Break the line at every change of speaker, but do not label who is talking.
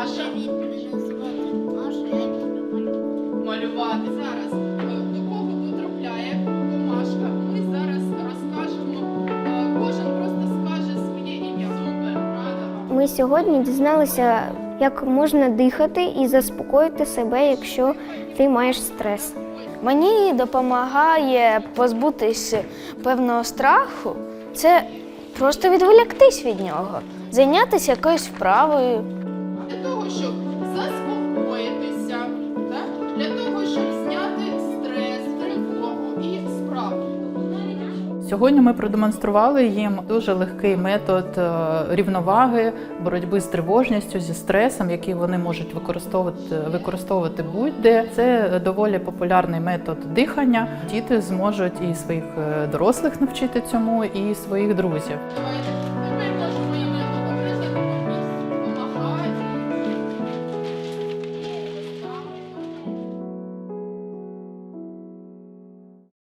Маша. Малювати зараз. Е, До кого потрапляє комашка? Ми зараз розкажемо. Е, Кожен просто скаже своє ім'я. Супер.
Ми сьогодні дізналися, як можна дихати і заспокоїти себе, якщо ти маєш стрес.
Мені допомагає позбутись певного страху. Це просто відволіктись від нього, зайнятися якоюсь вправою.
Для того, щоб заспокоїтися, так? для того, щоб зняти стрес, тривогу і справу.
Сьогодні ми продемонстрували їм дуже легкий метод е, рівноваги, боротьби з тривожністю, зі стресом, який вони можуть використовувати, використовувати будь-де. Це доволі популярний метод дихання. Діти зможуть і своїх е, дорослих навчити цьому, і своїх друзів.